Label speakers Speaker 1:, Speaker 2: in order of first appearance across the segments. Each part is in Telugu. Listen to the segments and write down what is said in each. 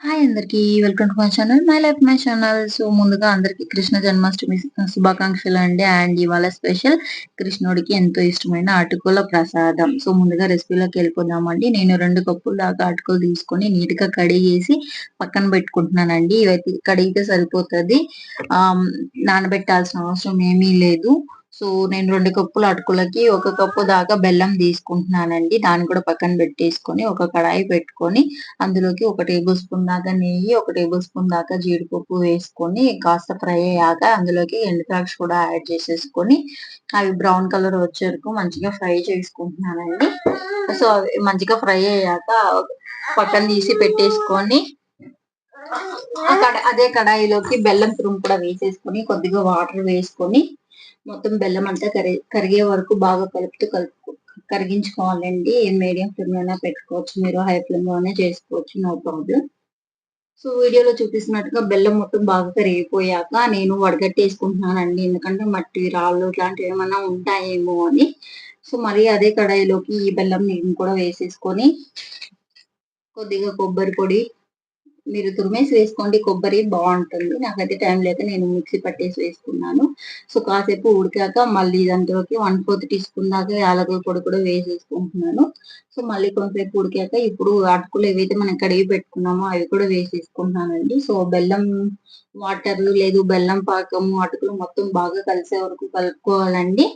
Speaker 1: హాయ్ అందరికి. Welcome to my channel my life my channel so ముందుగా అందరికి కృష్ణ జన్మాష్టమి శుభాకాంక్షలు అండి. అండ్ ఇవాళ స్పెషల్ కృష్ణుడికి ఎంతో ఇష్టమైన అటుకుల ప్రసాదం. సో ముందుగా రెసిపీలోకి వెళ్ళిపోదామండి. నేను రెండు కప్పుల దాకా అటుకులు తీసుకొని నీట్గా కడిగేసి పక్కన పెట్టుకుంటున్నానండి. ఇవైతే కడిగితే సరిపోతుంది. నానబెట్టాల్సిన అవసరం ఏమీ లేదు. సో నేను రెండు కప్పుల అటుకులకి ఒక కప్పు దాకా బెల్లం తీసుకుంటున్నానండి. దాన్ని కూడా పక్కన పెట్టేసుకొని ఒక కడాయి పెట్టుకొని అందులోకి ఒక టేబుల్ స్పూన్ దాకా నెయ్యి ఒక టేబుల్ స్పూన్ దాకా జీడిపప్పు వేసుకొని కాస్త ఫ్రై అయ్యాక అందులోకి ఎండుద్రాక్ష కూడా యాడ్ చేసేసుకొని అవి బ్రౌన్ కలర్ వచ్చే వరకు మంచిగా ఫ్రై చేసుకుంటున్నానండి. సో అవి మంచిగా ఫ్రై అయ్యాక పక్కన తీసి పెట్టేసుకొని అదే కడాయిలోకి బెల్లం తురుము కూడా వేసేసుకొని కొద్దిగా వాటర్ వేసుకొని మొత్తం బెల్లం అంతా కరి కరిగే వరకు బాగా కలుపుతూ కలుపు కరిగించుకోవాలండి. మీడియం ఫ్లేమ్లోనే పెట్టుకోవచ్చు. మీరు హై ఫ్లేమ్లోనే చేసుకోవచ్చు. No problem. సో వీడియోలో చూపిస్తున్నట్టుగా బెల్లం మొత్తం బాగా కరిగిపోయాక నేను వడగట్టేసుకుంటున్నానండి ఎందుకంటే మట్టి రాళ్ళు ఇట్లాంటివి ఏమైనా ఉంటాయేమో అని. సో మరి అదే కడాయిలోకి ఈ బెల్లం నేను కూడా వేసేసుకొని కొద్దిగా కొబ్బరి పొడి మీరు తురిమేసి వేసుకోండి కొబ్బరి బాగుంటుంది. నాకైతే టైం లేక నేను మిక్సీ పట్టేసి వేసుకున్నాను. సో కాసేపు ఉడికాక మళ్ళీ దాంట్లోకి వన్ ఫోర్త్ టీ స్పూన్ దాకా యాలకుల పొడి కూడా వేసేసుకుంటున్నాను. సో మళ్ళీ కొంతసేపు ఉడికాక ఇప్పుడు అటుకులు ఏవైతే మనం కడిగి పెట్టుకున్నామో అవి కూడా వేసేసుకుంటున్నానండి. సో బెల్లం వాటర్ లేదు బెల్లం పాకము అటుకులు మొత్తం బాగా కలిసే వరకు కలుపుకోవాలండి.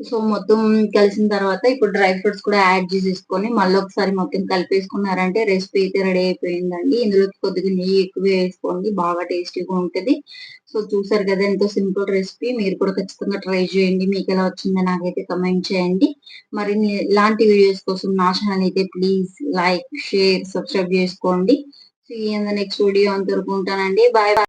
Speaker 1: సో మొత్తం కలిసిన తర్వాత ఇప్పుడు డ్రై ఫ్రూట్స్ కూడా యాడ్ చేసేసుకొని మళ్ళీ ఒకసారి మొత్తం కలిపేసుకున్నారంటే రెసిపీ అయితే రెడీ అయిపోయిందండి. ఇందులోకి కొద్దిగా నెయ్యి ఎక్కువ వేసుకోండి బాగా టేస్టీగా ఉంటుంది. సో చూసారు కదా ఎంతో సింపుల్ రెసిపీ. మీరు కూడా ఖచ్చితంగా ట్రై చేయండి. మీకు ఎలా వచ్చిందో నాకైతే కమెంట్ చేయండి. మరి ఇలాంటి వీడియోస్ కోసం నా ఛానల్ అయితే ప్లీజ్ లైక్ షేర్ సబ్స్క్రైబ్ చేసుకోండి. సో ఈ నెక్స్ట్ వీడియో అంతవరకు ఉంటానండి. బాయ్